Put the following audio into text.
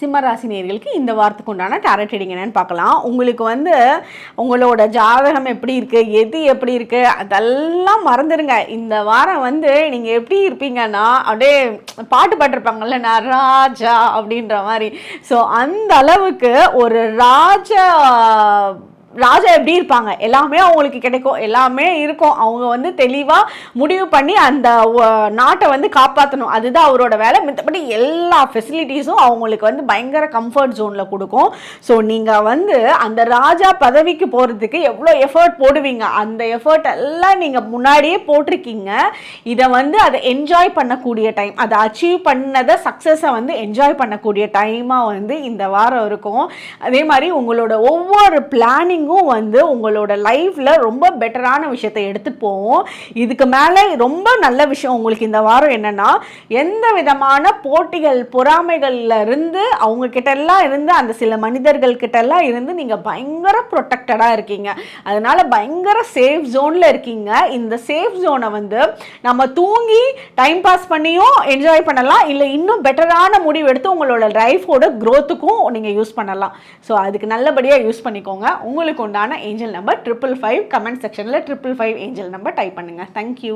சிம்மராசினியர்களுக்கு இந்த வாரத்துக்கு உண்டான டேரட் ரீடிங் என்னன்னு பார்க்கலாம். உங்களுக்கு வந்து உங்களோட ஜாதகம் எப்படி இருக்குது எது எப்படி இருக்குது அதெல்லாம் மறந்துடுங்க இந்த வாரம் வந்து நீங்கள் எப்படி இருப்பீங்கன்னா அப்படியே பாட்டு பாட்டிருப்பாங்கல்ல நான் ராஜா அப்படின்ற மாதிரி. ஸோ அந்த அளவுக்கு ஒரு ராஜா ராஜா எப்படி இருப்பாங்க? எல்லாமே அவங்களுக்கு கிடைக்கும். எல்லாமே இருக்கும். அவங்க வந்து தெளிவாக முடிவு பண்ணி அந்த நாட்டை வந்து காப்பாற்றணும் அதுதான் அவரோட வேலை. மித்தபடி எல்லா ஃபெசிலிட்டிஸும் அவங்களுக்கு வந்து பயங்கர கம்ஃபர்ட் ஜோனில் கொடுக்கும். ஸோ நீங்கள் வந்து அந்த ராஜா பதவிக்கு போகிறதுக்கு எவ்வளோ எஃபர்ட் போடுவீங்க? அந்த எஃபர்ட் எல்லாம் நீங்கள் முன்னாடியே போட்டிருக்கீங்க. இதை வந்து அதை என்ஜாய் பண்ணக்கூடிய டைம் அதை அச்சீவ் பண்ணதை சக்ஸஸை வந்து என்ஜாய் பண்ணக்கூடிய டைமாக வந்து இந்த வாரம் இருக்கும். அதே மாதிரி உங்களோட ஒவ்வொரு பிளானிங்கும் வந்து உங்களோட லைஃப்பில் ரொம்ப பெட்டரான விஷயத்தை எடுத்துகிட்டு போவோம் இதுக்கு மேலே ரொம்ப நல்ல விஷயம் உங்களுக்கு இந்த வாரம் என்னென்னா எந்த விதமான போட்டிகள் பொறாமைகளில் இருந்து அவங்க கிட்ட இருந்து அந்த சில மனிதர்கள் கிட்டெல்லாம் இருந்து நீங்கள் பயங்கர ப்ரொடெக்டடாக இருக்கீங்க. அதனால் பயங்கர சேஃப் ஜோனில் இருக்கீங்க. இந்த சேஃப் ஜோனை வந்து நம்ம தூங்கி டைம் பாஸ் பண்ணியும் என்ஜாய் பண்ணலாம். இல்லை இன்னும் பெட்டரான முடிவு எடுத்து உங்களோட லைஃபோட க்ரோத்துக்கும் நீங்கள் யூஸ் பண்ணலாம். ஸோ அதுக்கு நல்லபடியாக யூஸ் பண்ணிக்கோங்க. உங்களுக்கு உண்டான angel number triple five comment செக்ஷனில் triple five angel number type பண்ணுங்கள் தேங்க்யூ